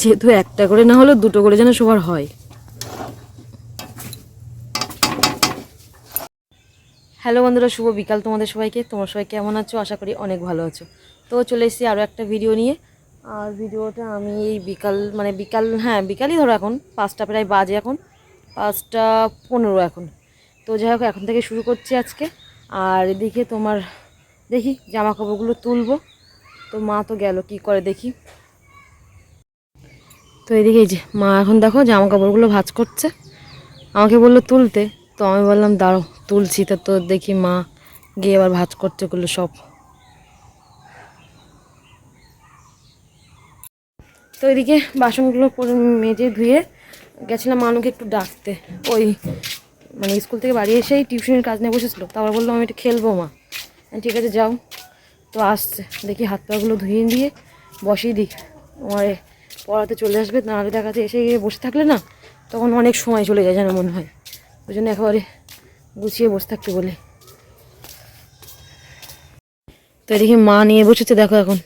যেহেতু একটা করে না হলেও দুটো করে যেন সবার হয়। হ্যালো বন্ধুরা, শুভ বিকাল তোমাদের সবাইকে। তোমার সবাই কেমন আছো? আশা করি অনেক ভালো আছো। তো চলে এসেছি আরও একটা ভিডিও নিয়ে। আর ভিডিওটা আমি এই বিকাল মানে বিকাল হ্যাঁ বিকালই ধরো এখন। পাঁচটা প্রায় বাজে এখন। পাঁচটা পনেরো এখন। তো যাই হোক, এখন থেকে শুরু করছি আজকে। আর এদিকে তোমার, দেখি জামা কাপড়গুলো তুলবো। তো মা তো গেল, কি করে দেখি। তো এদিকে যে মা এখন দেখো জামা কাপড়গুলো ভাজ করছে। আমাকে বলল তুলতে। তো আমি বললাম দাঁড়ো তুলছি। তা তো দেখি মা গিয়ে আবার ভাজ করছে করল সব। তো এদিকে বাসনগুলো মেজে ধুয়ে গেছিলাম মানুকে একটু ডাকতে। ওই মানে স্কুল থেকে বাড়ি এসেই টিউশনের কাজ নিয়ে বসেছিলো। তারপর বলল, আমি একটু খেলব মা। ঠিক আছে, যাও। তো আসছে। দেখি হাত পাগুলো ধুয়ে দিয়ে বসিয়ে দিই। আমার পড়াতে চলে আসবে নাহলে দেখাতে এসে গিয়ে বসে থাকলে না তখন অনেক সময় চলে যায় যেন মনে হয়। ওই জন্য একেবারে গুছিয়ে বসে থাকতে বলে। তো এদিকে মা নিয়ে বসেছে দেখো এখন।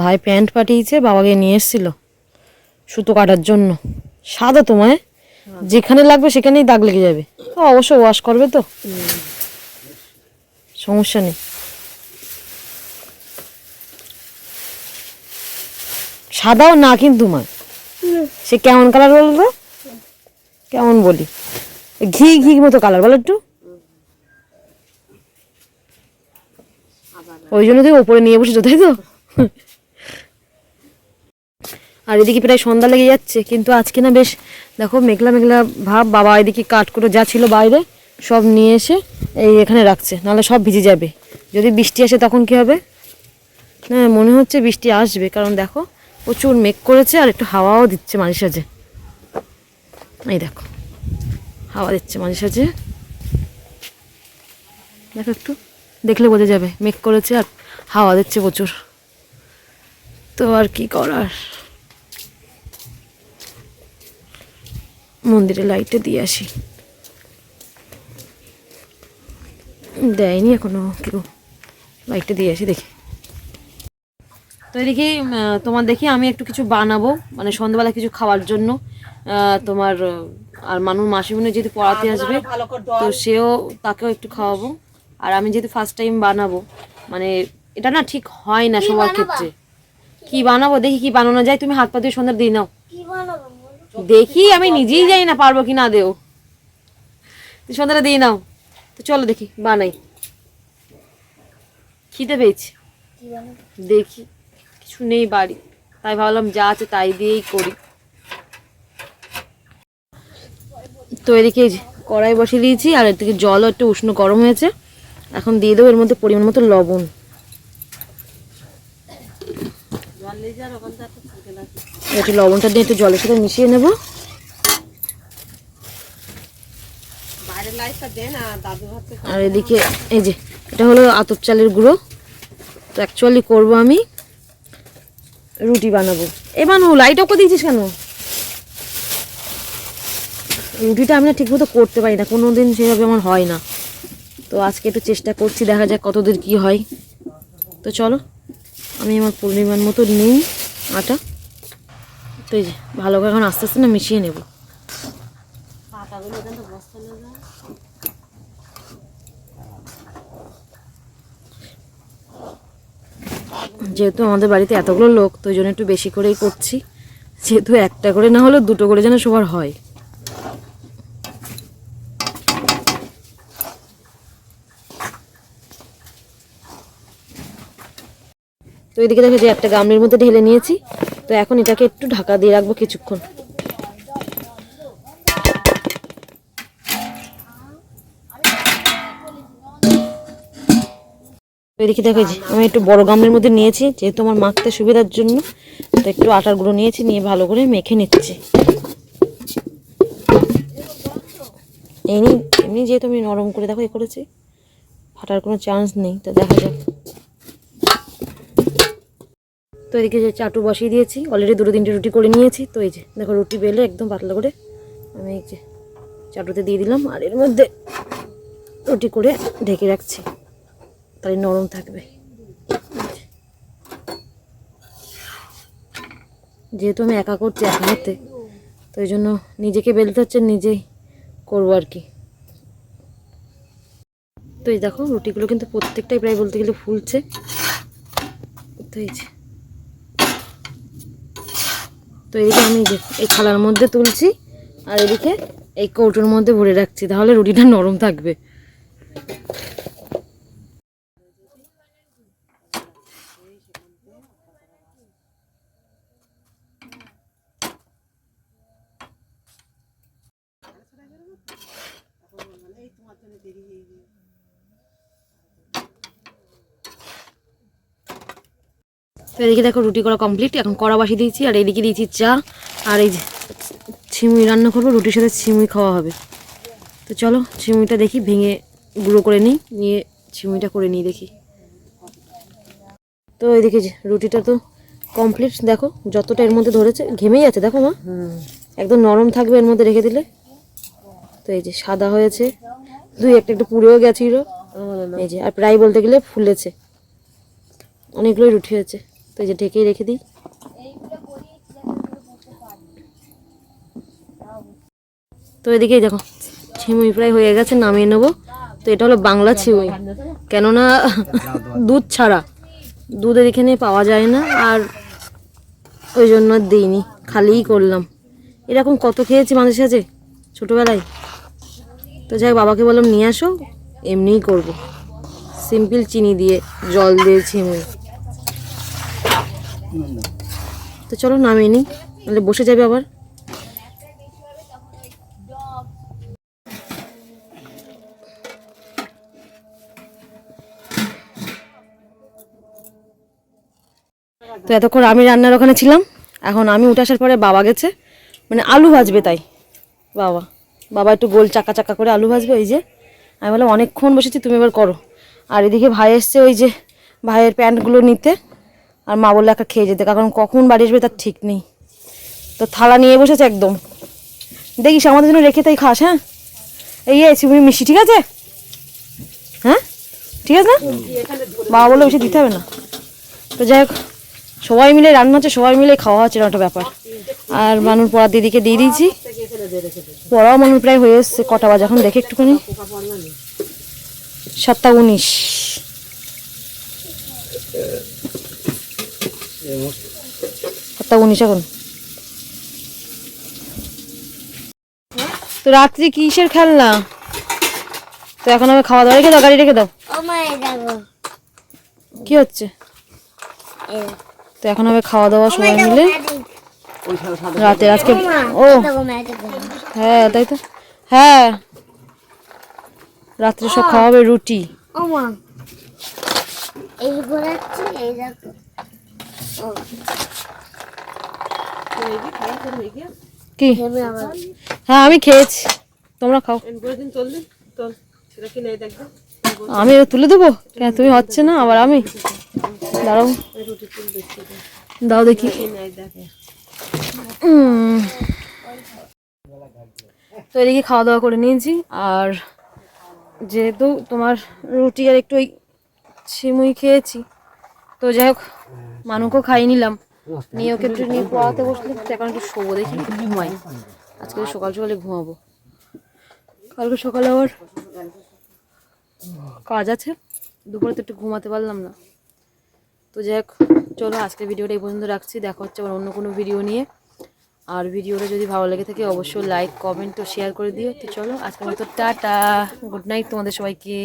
ভাই প্যান্ট পাঠিয়েছে বাবাকে নিয়ে এসেছিল সুতো কাটার জন্য। সাদা তোমায় যেখানে লাগবে সেখানেই দাগ লেগে যাবে। অবশ্য ওয়াশ করবে তো। সমস্যা নেই। সাদাও না কিন্তু মা সে কেমন কালার বলব কেমন বলি? ঘি ঘি মতো কালার বলো একটু। ওই জন্য তুই ওপরে নিয়ে বসেছো, তাই তো? আর এদিকে প্রায় সন্ধ্যা লেগে যাচ্ছে, কিন্তু আজকে না বেশ, দেখো মেঘলা মেঘলা ভাব, বাবা এদিকে কাঠ করে যা ছিল বাইরে, সব নিয়ে এসে এই এখানে রাখছে, নাহলে সব ভিজে যাবে। যদি বৃষ্টি আসে তখন কি হবে? না মনে হচ্ছে বৃষ্টি আসবে, কারণ দেখো প্রচুর মেঘ করেছে আর একটু হাওয়াও দিচ্ছে মাঝে সাঝে এই দেখো, হাওয়া দিচ্ছে মাঝে সাঝে দেখো একটু, দেখলে বোঝা যাবে মেঘ করেছে আর হাওয়া দিচ্ছে প্রচুর। তো আর কি করার? মন্দিরে লাইটটা দিয়ে আসি। দেয়নি এখনও কেউ। লাইটটা দিয়ে আসি দেখি। তো এদিকে তোমার দেখি আমি একটু কিছু বানাবো মানে সন্ধ্যাবেলা কিছু খাওয়ার জন্য। তোমার আর মানুষ মাসিমনে যেহেতু পড়াতে আসবে তো সেও তাকেও একটু খাওয়াবো। আর আমি যেহেতু ফার্স্ট টাইম বানাবো মানে এটা না ঠিক হয় না সবার ক্ষেত্রে। কি বানাবো? দেখি কি বানানো যায়। তুমি হাত পা দিয়ে সন্ধ্যা দিয়ে নাও। দেখি আমি নিজেই জানি না পারব কি না দেও তুই সন্ধ্যাটা দিয়ে নাও। তো চলো দেখি বানাই। খিদে পেয়েছি। দেখি। কিছু নেই বাড়ি। তাই ভাবলাম যা আছে তাই দিয়েই করি। তো এদিকে কড়াই বসিয়ে দিয়েছি, আর এদিকে জলও একটু উষ্ণ গরম হয়েছে। এখন দিয়ে দেবো এর মধ্যে পরিমাণ মতো লবণ। একটু লবণটা দিয়ে একটু জলের সাথে মিশিয়ে নেব। আর এদিকে এই যে, এটা হলো আতপ চালের গুঁড়ো। তো অ্যাকচুয়ালি করব আমি। রুটি বানাবো। এ বানু লাইট অফ দিয়েছিস কেন? রুটিটা আমি না ঠিকমতো করতে পারি না কোনো দিন সেভাবে আমার হয় না। তো আজকে একটু চেষ্টা করছি, দেখা যাক কতদূর কি হয়। তো চলো, আমি আমার পরিমাণ মতো নিই আটা। তো এই যে, ভালো করে এখন আস্তে আস্তে না মিশিয়ে নেব। যেহেতু আমাদের বাড়িতে এতগুলো লোক, তো জন্য একটু বেশি করেই করছি। যেহেতু একটা করে না হলেও দুটো করে যেন সবার হয়। তো এদিকে দেখো যে একটা গামলির মধ্যে ঢেলে নিয়েছি। তো এখন এটাকে একটু ঢাকা দিয়ে রাখব কিছুক্ষণ। এদিকে দেখো যে, আমি একটু বড় গামলির মধ্যে নিয়েছি, যেহেতু আমার মাখতে সুবিধার জন্য, তো একটু আটার গুঁড়ো নিয়েছি, নিয়ে ভালো করে মেখে নিচ্ছি। এমনি এমনি যেহেতু আমি নরম করে দেখো এ করেছি, ফাটার কোনো চান্স নেই, তো দেখা যাক। তো এদিকে যে চাটু বসিয়ে দিয়েছি অলরেডি দুটো তিনটে রুটি করে নিয়েছি, তো এই যে, দেখো রুটি বেলে একদম পাতলা করে আমি এই যে চাটুতে দিয়ে দিলাম, আর এর মধ্যে রুটি করে ঢেকে রাখছি। তাহলে নরম থাকবে। যেহেতু আমি একা করছি একা হাতে তো জন্য নিজেকে বেলতে হচ্ছে, নিজেই করব আর কি। তো এই দেখো, রুটিগুলো কিন্তু প্রত্যেকটাই প্রায় বলতে গেলে ফুলছে। তো এই যে, তো এদিকে আমি এই থালার মধ্যে তুলছি, আর এদিকে এই কৌটোর মধ্যে ভরে রাখছি, তাহলে রুটিটা নরম থাকবে। এদিকে দেখো রুটি করা কমপ্লিট এখন কড়া বসিয়ে দিয়েছি, আর এদিকে দিয়েছি চা, আর এই যে ছিমুই রান্না করব, রুটির সাথে ছিমুই খাওয়া হবে। তো চলো ছিমুইটা দেখি, ভেঙে গুঁড়ো করে নিই, নিয়ে ছিমুইটা করে নিই দেখি। তো এদিকে রুটিটা তো কমপ্লিট দেখো যতটা এর মধ্যে ধরেছে ঘেমেই আছে দেখো মা। একদম নরম থাকবে এর মধ্যে রেখে দিলে। তো এই যে সাদা হয়েছে দুই একটা একটু পুড়েও গেছিল। এই যে আর প্রায় বলতে গেলে ফুলেছে। অনেকগুলোই রুটি হয়েছে। তো এই যে ঢেকেই রেখে দিই। তো এদিকে দেখো ছিমুই প্রায় হয়ে গেছে নামিয়ে নেব। তো এটা হলো বাংলা ছিমুই। কেননা দুধ ছাড়া। দুধ এখানে পাওয়া যায় না, আর ওই জন্য দিইনি, খালিই করলাম। এরকম কত খেয়েছি মানুষের সাথে ছোটোবেলায়? তো যাই বাবাকে বললাম, নিয়ে আসো, এমনিই করব। সিম্পল চিনি দিয়ে জল দিয়ে ছিমুই। তো চলো, নামিয়ে নিই, নাহলে বসে যাবে আবার। তো এতক্ষণ আমি রান্নার ওখানে ছিলাম। এখন আমি উঠে আসার পরে বাবা গেছে। মানে আলু ভাজবে তাই। বাবা বাবা একটু গোল চাকা চাকা করে আলু ভাজবে ওই যে। আমি বললাম, অনেকক্ষণ বসেছি, তুমি এবার করো। আর এদিকে ভাই এসছে ওই যে ভাইয়ের প্যান্টগুলো নিতে। আর মা বললে, একা খেয়ে যেতে। কারণ কখন বাড়ি আসবে তার ঠিক নেই। তো থালা নিয়ে বসেছে একদম। দেখিস, আমাদের জন্য রেখে তাই খাস হ্যাঁ? এই তুমি মিষ্টি, ঠিক আছে? হ্যাঁ? ঠিক আছে? না বাবা বলে বেশি দিতে হবে না। তো যাই হোক সবাই মিলে রান্না হচ্ছে সবাই মিলে খাওয়া হচ্ছে একটা ব্যাপার। আর মানুষ পড়ার দিদিকে দিয়ে দিয়েছি। পড়াও মানুষ প্রায় হয়ে এসছে কটা বাজে এখন দেখে একটুখানি। সাতটা উনিশ। সাতটা উনিশ এখন। তো রাত্রি কিসের খেলনা? তো এখন আমি খাওয়া দাওয়া রেখে দাও গাড়ি রেখে দাও। কি হচ্ছে? তো এখন হবে খাওয়া দাওয়া সবাই মিলে। রাতে আজকে ও। হ্যাঁ তাই তো? হ্যাঁ। রাত্রে সব খাওয়া হবে রুটি। ও মা এই ঘোরাচ্ছি এই দেখো। ও কি? হ্যাঁ আমি খেয়েছি। তোমরা খাও। আমি তুলে দেবো? কেন, তুমি হচ্ছে না? আবার আমি? দাঁড়াও। দাও দেখি। তো এদিকে খাওয়া দাওয়া করে নিয়েছি। আর যেহেতু তোমার রুটি আর একটু ওই ছিমুই খেয়েছি, তো যাই হোক, মানুকেও খাইয়ে নিলাম। নিয়ে ওকে একটু নিয়ে পড়াতে বসলে এখন একটু শোবো, দেখি ঘুমাই। আজকে সকাল সকালে ঘুমাবো। কালকে সকালে আবার কাজ আছে। দুপুরে তো একটু ঘুমাতে পারলাম না। তো যাই হোক, চলো আজকের ভিডিওটা এই পর্যন্ত রাখছি। দেখা হচ্ছে আবার অন্য কোনো ভিডিও নিয়ে। আর ভিডিওটা যদি ভালো লেগে থাকে, অবশ্যই লাইক কমেন্ট ও শেয়ার করে দিও। তো চলো, আজকের মতো টাটা। গুড নাইট তোমাদের সবাইকে।